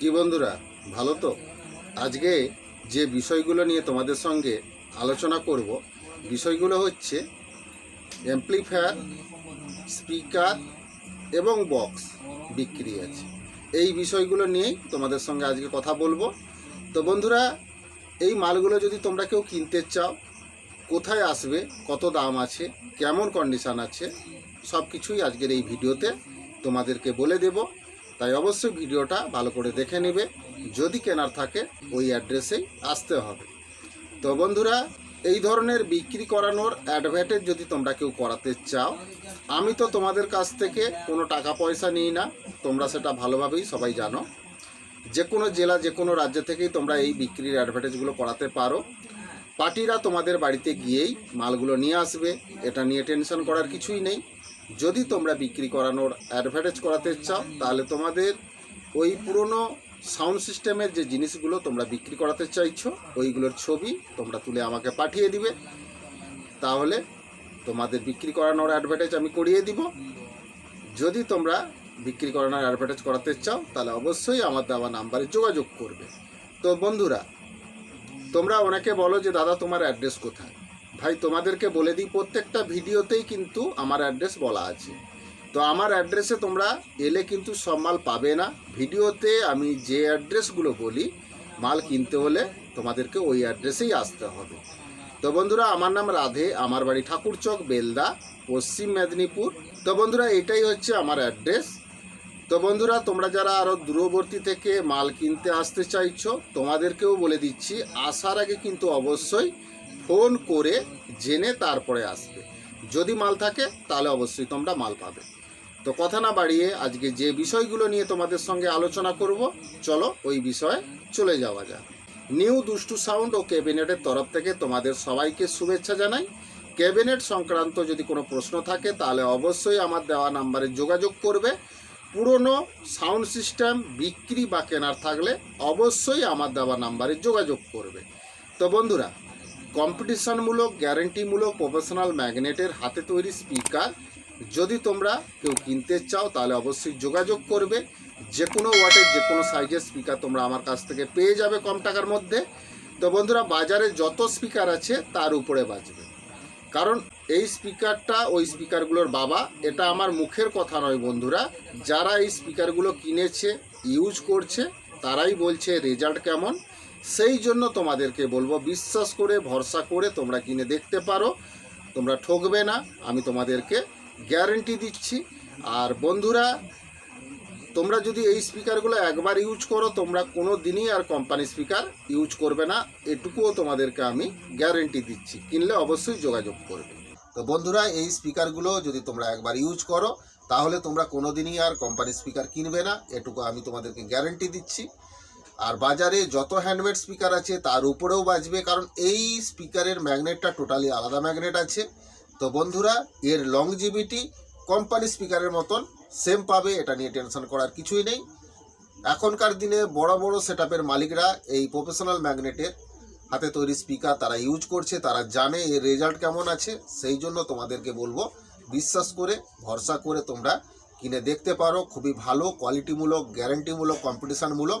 কি বন্ধুরা, ভালো তো? আজকে যে বিষয়গুলো নিয়ে তোমাদের সঙ্গে আলোচনা করব, বিষয়গুলো হচ্ছে অ্যাম্প্লিফায়ার স্পিকার এবং বক্স বিক্রি আছে। এই বিষয়গুলো নিয়েই তোমাদের সঙ্গে আজকে কথা বলব। তো বন্ধুরা, এই মালগুলো যদি তোমরা কেউ কিনতে চাও, কোথায় আসবে, কত দাম আছে, কেমন কন্ডিশান আছে সব কিছুই আজকের এই ভিডিওতে তোমাদেরকে বলে দেব। তাই অবশ্যই ভিডিওটা ভালো করে দেখে নেবে। যদি কেনার থাকে, ওই অ্যাড্রেসেই আসতে হবে। তো বন্ধুরা, এই ধরনের বিক্রি করানোর অ্যাডভার্টাইজ যদি তোমরা কেউ করাতে চাও, আমি তো তোমাদের কাছ থেকে কোনো টাকা পয়সা নিই না, তোমরা সেটা ভালোভাবেই সবাই জানো। যে কোনো জেলা যে কোনো রাজ্য থেকেই তোমরা এই বিক্রির অ্যাডভার্টাইজগুলো করাতে পারো। পার্টিরা তোমাদের বাড়িতে গিয়েই মালগুলো নিয়ে আসবে, এটা নিয়ে টেনশন করার কিছুই নেই। যদি তোমরা বিক্রি করানোর অ্যাডভার্টাইজ করাতে চাও, তাহলে তোমাদের ওই পুরনো সাউন্ড সিস্টেমের যে জিনিসগুলো তোমরা বিক্রি করাতে চাইছো, ওইগুলোর ছবি তোমরা তুলে আমাকে পাঠিয়ে দিবে। তাহলে তোমাদের বিক্রি করানোর অ্যাডভার্টাইজ আমি করিয়ে দিব। যদি তোমরা বিক্রি করানোর অ্যাডভার্টাইজ করাতে চাও, তাহলে অবশ্যই আমার দেওয়া নাম্বারে যোগাযোগ করবে। তো বন্ধুরা, তোমরা অনেকে বলো যে, দাদা, তোমার অ্যাড্রেস কোথায়? ভাই, তোমাদেরকে বলে দিই, প্রত্যেকটা ভিডিওতেই কিন্তু আমার অ্যাড্রেস বলা আছে। তো আমার অ্যাড্রেসে তোমরা এলে কিন্তু সব মাল পাবে না। ভিডিওতে আমি যে অ্যাড্রেসগুলো বলি, মাল কিনতে হলে তোমাদেরকে ওই অ্যাড্রেসেই আসতে হবে। তো বন্ধুরা, আমার নাম রাধে, আমার বাড়ি ঠাকুরচক বেলদা, পশ্চিম মেদিনীপুর। তো বন্ধুরা, এটাই হচ্ছে আমার অ্যাড্রেস তো বন্ধুরা, তোমরা যারা আরও দূরবর্তী থেকে মাল কিনতে আসতে চাইছো, তোমাদেরকেও বলে দিচ্ছি, আসার আগে কিন্তু অবশ্যই ফোন করে জেনে তারপরে আসবে। যদি মাল থাকে, তাহলে অবশ্যই তোমরা মাল পাবে। তো কথা না বাড়িয়ে আজকে যে বিষয়গুলো নিয়ে তোমাদের সঙ্গে আলোচনা করব, চলো ওই বিষয়ে চলে যাওয়া যাক। নিউ দুষ্টু সাউন্ড ও ক্যাবিনেটের তরফ থেকে তোমাদের সবাইকে শুভেচ্ছা জানাই। ক্যাবিনেট সংক্রান্ত যদি কোনো প্রশ্ন থাকে, তাহলে অবশ্যই আমার দেওয়া নাম্বারে যোগাযোগ করবে। পুরনো সাউন্ড সিস্টেম বিক্রি বা কেনার থাকলে অবশ্যই আমার দেওয়া নাম্বারে যোগাযোগ করবে। তো বন্ধুরা কম্পিটিশনমূলক, গ্যারেন্টিমূলক প্রফেশনাল ম্যাগনেটের হাতে তৈরি স্পিকার যদি তোমরা কেউ কিনতে চাও, তাহলে অবশ্যই যোগাযোগ করবে। যে কোনো ওয়াটের যে কোনো সাইজের স্পিকার তোমরা আমার কাছ থেকে পেয়ে যাবে কম টাকার মধ্যে। তো বন্ধুরা, বাজারে যত স্পিকার আছে, তার উপরে বাজবে। কারণ এই স্পিকারটা, ওই স্পিকারগুলোর বাবা, এটা আমার মুখের কথা নয় বন্ধুরা। যারা এই স্পিকারগুলো কিনেছে ইউজ করছে, তারাই বলছে রেজাল্ট কেমন। সেই জন্য তোমাদেরকে বলব, বিশ্বাস করে, ভরসা করে তোমরা কিনে দেখতে পারো। তোমরা ঠকবে না, আমি তোমাদেরকে গ্যারেন্টি দিচ্ছি। আর বন্ধুরা, তোমরা যদি এই স্পিকারগুলো একবার ইউজ করো, তোমরা কোনো দিনই আর কোম্পানি স্পিকার ইউজ করবে না। এটুকুও তোমাদেরকে আমি গ্যারেন্টি দিচ্ছি। কিনলে অবশ্যই যোগাযোগ করবে। তো বন্ধুরা, এই স্পিকারগুলো যদি তোমরা একবার ইউজ করো, তাহলে তোমরা কোনো দিনই আর কোম্পানি স্পিকার কিনবে না। এটুকু আমি তোমাদেরকে গ্যারেন্টি দিচ্ছি। আর বাজারে যত হ্যান্ডমেড স্পিকার আছে, তার উপরেও বাজবে, কারণ এই স্পিকারের ম্যাগনেটটা টোটালি আলাদা ম্যাগনেট আছে। তো বন্ধুরা, এর লংজিভিটি কোম্পানি স্পিকারের মতন সেম পাবে, এটা নিয়ে টেনশন করার কিছুই নেই। এখনকার দিনে বড় বড় সেটআপের মালিকরা এই প্রফেশনাল ম্যাগনেটের হাতে তৈরি স্পিকার তারা ইউজ করছে, তারা জানে এর রেজাল্ট কেমন আছে, সেই জন্য তোমাদেরকে বলব, বিশ্বাস করে, ভরসা করে তোমরা কিনে দেখতে পারো। খুবই ভালো কোয়ালিটিমূলক গ্যারেন্টিমূলক কম্পিটিশানমূলক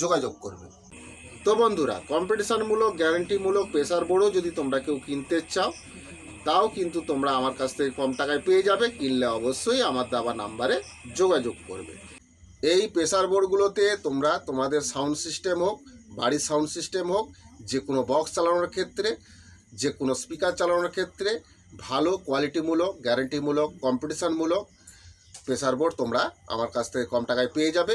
যোগাযোগ করবে। তো বন্ধুরা কম্পিটিশনমূলক গ্যারেন্টিমূলক প্রেসার বোর্ডও যদি তোমরা কেউ কিনতে চাও, তাও কিন্তু তোমরা আমার কাছ থেকে কম টাকায় পেয়ে যাবে। কিনলে অবশ্যই আমার দাবা নাম্বারে যোগাযোগ করবে। এই প্রেসার বোর্ডগুলোতে তোমরা তোমাদের সাউন্ড সিস্টেম হোক, বাড়ির সাউন্ড সিস্টেম হোক যে কোনো বক্স চালানোর ক্ষেত্রে যে কোনো স্পিকার চালানোর ক্ষেত্রে ভালো কোয়ালিটিমূলক গ্যারেন্টিমূলক কম্পিটিশনমূলক প্রেসার বোর্ড তোমরা আমার কাছ থেকে কম টাকায় পেয়ে যাবে।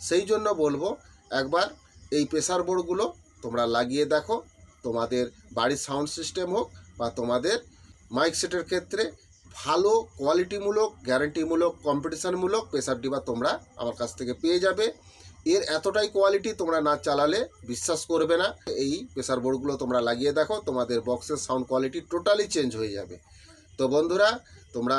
সেই জন্য বলব, একবার এই প্রেসার বোর্ডগুলো তোমরা লাগিয়ে দেখো। তোমাদের বাড়ির সাউন্ড সিস্টেম হোক বা তোমাদের মাইক সেটের ক্ষেত্রে ভালো কোয়ালিটিমূলক গ্যারান্টিমূলক কম্পিটিশনমূলক প্রেসার ডিবা তোমরা আমার কাছ থেকে পেয়ে যাবে। এর এতটাই কোয়ালিটি তোমরা না চালালে বিশ্বাস করবে না। এই প্রেসার বোর্ডগুলো তোমরা লাগিয়ে দেখো, তোমাদের বক্সের সাউন্ড কোয়ালিটি টোটালি চেঞ্জ হয়ে যাবে। তো বন্ধুরা, তোমরা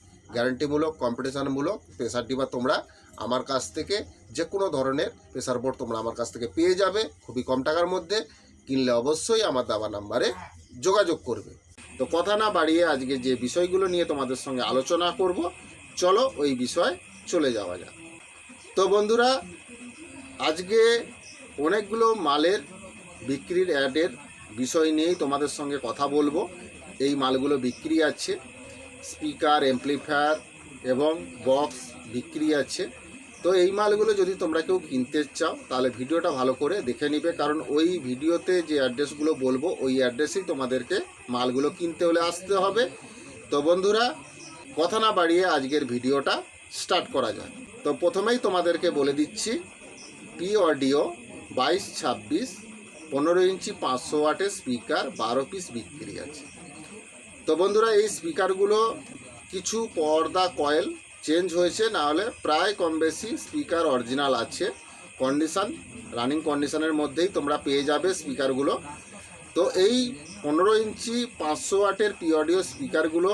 গ্যারান্টিমূলক কম্পিটিশানমূলক প্রেসার ডিবা তোমরা। আমার কাছ থেকে যে কোনো ধরনের প্রেসার বোর্ড তোমরা আমার কাছ থেকে পেয়ে যাবে খুবই কম টাকার মধ্যে। কিনলে অবশ্যই আমার দাবা নাম্বারে যোগাযোগ করবে। তো কথা না বাড়িয়ে আজকে যে বিষয়গুলো নিয়ে তোমাদের সঙ্গে আলোচনা করব, চলো ওই বিষয় চলে যাওয়া যাক। তো বন্ধুরা, আজকে অনেকগুলো মালের বিক্রির অ্যাডের বিষয় নিয়েই তোমাদের সঙ্গে কথা বলব। এই মালগুলো বিক্রি আছে। স্পিকার এমপ্লিফায়ার এবং বক্স বিক্রি আছে। তো এই মালগুলো যদি তোমরা কেউ কিনতে চাও, তাহলে ভিডিওটা ভালো করে দেখে নিবে। কারণ ওই ভিডিওতে যে অ্যাড্রেসগুলো বলব, ওই অ্যাড্রেসেই তোমাদেরকে মালগুলো কিনতে হলে আসতে হবে। তো বন্ধুরা, কথা না বাড়িয়ে আজকের ভিডিওটা স্টার্ট করা যায় তো প্রথমেই তোমাদেরকে বলে দিচ্ছি পি অডিও বাইশ ছাব্বিশ, পনেরো ইঞ্চি পাঁচশো ওয়াটের স্পিকার, বারো পিস বিক্রি আছে। তো বন্ধুরা, এই স্পিকারগুলো কিছু পর্দা কয়েল চেঞ্জ হয়েছে, না হলে প্রায় কম বেশি স্পিকার অরিজিনাল আছে। কন্ডিশান, রানিং কন্ডিশানের মধ্যেই তোমরা পেয়ে যাবে স্পিকারগুলো। তো এই পনেরো ইঞ্চি পাঁচশো ওয়াটের পি অডিও স্পিকারগুলো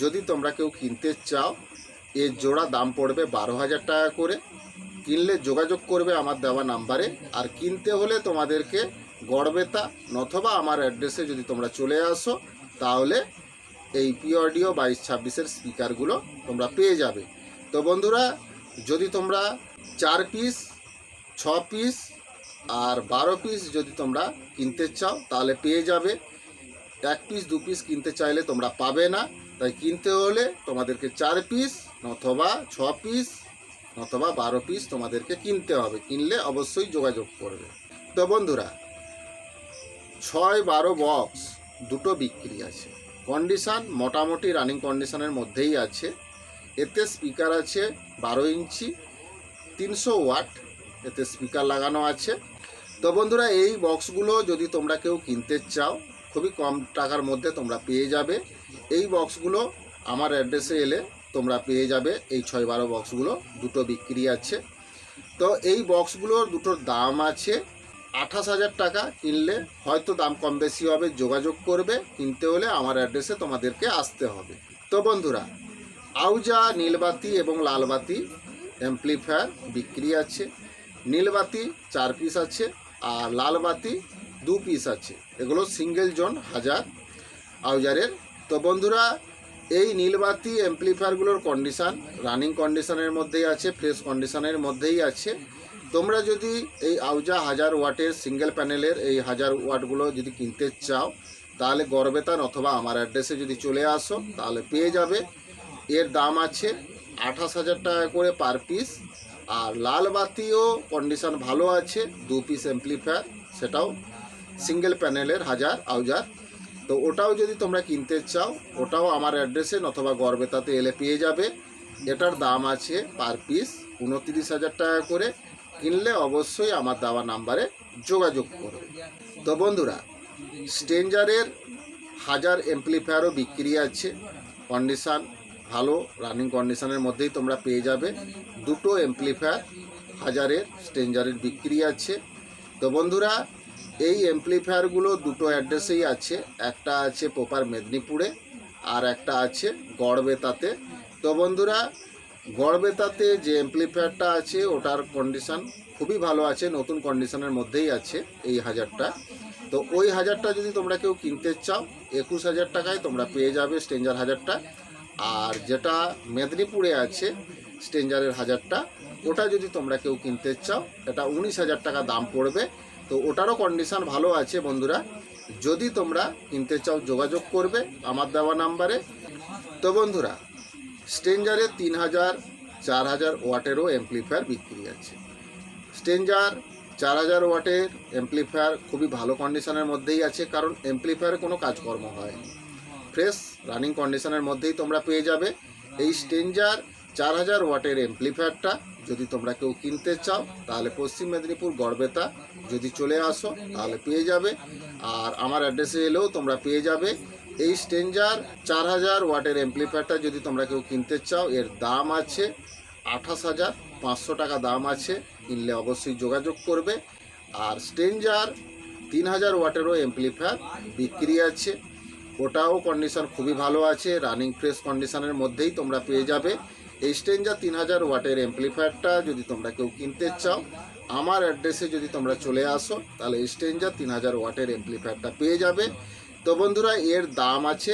যদি তোমরা কেউ কিনতে চাও, এর জোড়া দাম পড়বে বারো হাজার টাকা করে। কিনলে যোগাযোগ করবে আমার দেওয়া নাম্বারে। আর কিনতে হলে তোমাদেরকে গড়বেতা নথবা আমার অ্যাড্রেসে যদি তোমরা চলে আসো, তাহলে এই পি অডিও বাইশ ছাব্বিশের স্পিকারগুলো তোমরা পেয়ে যাবে। তো বন্ধুরা, যদি তোমরা চার পিস, ছ পিস আর বারো পিস যদি তোমরা কিনতে চাও, তাহলে পেয়ে যাবে। এক পিস, দু পিস কিনতে চাইলে তোমরা পাবে না। তাই কিনতে হলে তোমাদেরকে চার পিস অথবা ছ পিস অথবা বারো পিস তোমাদেরকে কিনতে হবে। কিনলে অবশ্যই যোগাযোগ করবে। তো বন্ধুরা, ছয় বারো বক্স দুটো বিক্রি আছে। কন্ডিশান মোটামুটি রানিং কন্ডিশনের মধ্যেই আছে। এতে স্পিকার আছে বারো ইঞ্চি, তিনশো ওয়াট এতে স্পিকার লাগানো আছে। তো বন্ধুরা, এই বক্সগুলো যদি তোমরা কেউ কিনতে চাও, খুবই কম টাকার মধ্যে তোমরা পেয়ে যাবে। এই বক্সগুলো আমার অ্যাড্রেসে এলে তোমরা পেয়ে যাবে। এই ছয় বারো বক্সগুলো দুটো বিক্রি আছে। তো এই বক্সগুলোর দুটোর দাম আছে আঠাশ হাজার টাকা কিনলে হয়তো দাম কম বেশি হবে, যোগাযোগ করবে, কিনতে হলে আমার অ্যাড্রেসে তোমাদেরকে আসতে হবে। তো বন্ধুরা, আউজা, নীলবাতি এবং লালবাতি অ্যাম্প্লিফায়ার বিক্রি আছে, নীলবাতি চার পিস আছে আর লালবাতি দু পিস আছে। এগুলো সিঙ্গেল জোন, হাজার আউজারের। তো বন্ধুরা, এই নীলবাতি অ্যাম্প্লিফায়ারগুলোর কন্ডিশান রানিং কন্ডিশনের মধ্যেই আছে ফ্রেশ কন্ডিশনের মধ্যেই আছে। তোমরা যদি এই আউজা হাজার ওয়াটের সিঙ্গেল প্যানেলের এই হাজার ওয়াটগুলো যদি কিনতে চাও, তাহলে গড়বেতান অথবা আমার অ্যাড্রেসে যদি চলে আসো, তাহলে পেয়ে যাবে। এর দাম আছে আঠাশ হাজার টাকা করে পার পিস। আর লাল বাতিও কন্ডিশন ভালো আছে, দু পিস অ্যাম্প্লিফায়ার, সেটাও সিঙ্গেল প্যানেলের হাজার আউজার। তো ওটাও যদি তোমরা কিনতে চাও, ওটাও আমার অ্যাড্রেসে অথবা গড়বেতাতে এলে পেয়ে যাবে। এটার দাম আছে পার পিস উনত্রিশ হাজার টাকা করে। কিনলে অবশ্যই আমার দেওয়া নাম্বারে যোগাযোগ করবে তো বন্ধুরা স্টেঞ্জারের হাজার এমপ্লিফায়ারও বিক্রি আছে। কন্ডিশান ভালো রানিং কন্ডিশনের মধ্যেই তোমরা পেয়ে যাবে। দুটো এমপ্লিফায়ার হাজারের স্টেঞ্জারের বিক্রি আছে। তো বন্ধুরা, এই এমপ্লিফায়ারগুলো দুটো অ্যাড্রেসেই আছে। একটা আছে পোপার মেদিনীপুরে আর একটা আছে গড়বেতাতে। তো বন্ধুরা গড়বেতাতে যে এমপ্লিফায়ারটা আছে, ওটার কন্ডিশন খুবই ভালো আছে, নতুন কন্ডিশনের মধ্যেই আছে এই হাজারটা। তো ওই হাজারটা যদি তোমরা কেউ কিনতে চাও, একুশ হাজার টাকায় তোমরা পেয়ে যাবে স্টেঞ্জার হাজারটা। আর যেটা মেদিনীপুরে আছে স্টেঞ্জারের হাজারটা, ওটা যদি তোমরা কেউ কিনতে চাও, এটা উনিশ হাজার টাকা দাম পড়বে। তো ওটারও কন্ডিশন ভালো আছে বন্ধুরা। যদি তোমরা কিনতে চাও, যোগাযোগ করবে আমার দেওয়া নাম্বারে। তো বন্ধুরা স্টেঞ্জারে তিন হাজার চার হাজার ওয়াটেরও এমপ্লিফায়ার বিক্রি আছে। স্টেঞ্জার চার হাজার ওয়াটের এমপ্লিফায়ার খুবই ভালো কন্ডিশনের মধ্যেই আছে, কারণ এমপ্লিফায়ারে কোনো কাজকর্ম হয়নি। ফ্রেশ রানিং কন্ডিশনের মধ্যেই তোমরা পেয়ে যাবে। এই স্টেঞ্জার চার হাজার ওয়াটের এমপ্লিফায়ারটা যদি তোমরা কেউ কিনতে চাও, তাহলে পশ্চিম মেদিনীপুর গড়বেতা যদি চলে আসো, তাহলে পেয়ে যাবে। আর আমার অ্যাড্রেসে এলেও তোমরা পেয়ে যাবে। এই স্টেঞ্জার চার হাজার ওয়াটের এমপ্লিফায়ারটা যদি তোমরা কেউ কিনতে চাও, এর দাম আছে আঠাশ হাজার পাঁচশো টাকা দাম আছে, কিনলে অবশ্যই যোগাযোগ করবে। আর স্টেঞ্জার তিন হাজার ওয়াটেরও এমপ্লিফায়ার বিক্রি আছে। ওটাও কন্ডিশন খুবই ভালো আছে রানিং ফ্রেশ কন্ডিশনের মধ্যেই তোমরা পেয়ে যাবে। এই স্টেঞ্জার তিন হাজার ওয়াটের এমপ্লিফায়ারটা যদি তোমরা কেউ কিনতে চাও, আমার অ্যাড্রেসে যদি তোমরা চলে আসো, তাহলে স্টেঞ্জার তিন হাজার ওয়াটের এমপ্লিফায়ারটা পেয়ে যাবে। তো বন্ধুরা, এর দাম আছে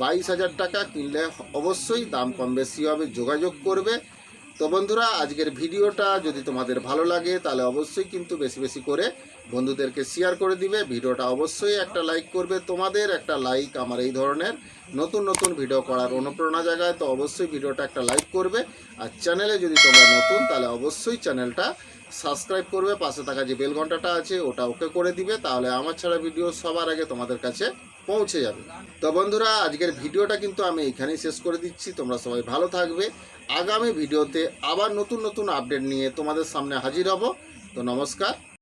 বাইশ হাজার টাকা। কিনলে অবশ্যই দাম কম বেশি হবে, যোগাযোগ করবে। তো বন্ধুরা, আজকের ভিডিওটা যদি তোমাদের ভালো লাগে, তাহলে অবশ্যই কিন্তু বেশি বেশি করে বন্ধুদেরকে শেয়ার করে দিবে। ভিডিওটা অবশ্যই একটা লাইক করবে তোমাদের, একটা লাইক আমার এই ধরনের নতুন নতুন ভিডিও করার অনুপ্রেরণা জায়গায় তো অবশ্যই ভিডিওটা একটা লাইক করবে। আর চ্যানেলে যদি তোমরা নতুন, তাহলে অবশ্যই চ্যানেলটা সাবস্ক্রাইব করবে, পাশে থাকা যে বেল ঘন্টাটা আছে, ওটা ওকে করে দিবে, তাহলে আমার ছাড়া ভিডিও সবার আগে তোমাদের কাছে পৌঁছে যাবে। তো বন্ধুরা, আজকের ভিডিওটা কিন্তু আমি এখানেই শেষ করে দিচ্ছি। তোমরা সবাই ভালো থাকবে। আগামী ভিডিওতে আবার নতুন নতুন আপডেট নিয়ে তোমাদের সামনে হাজির হব। তো নমস্কার।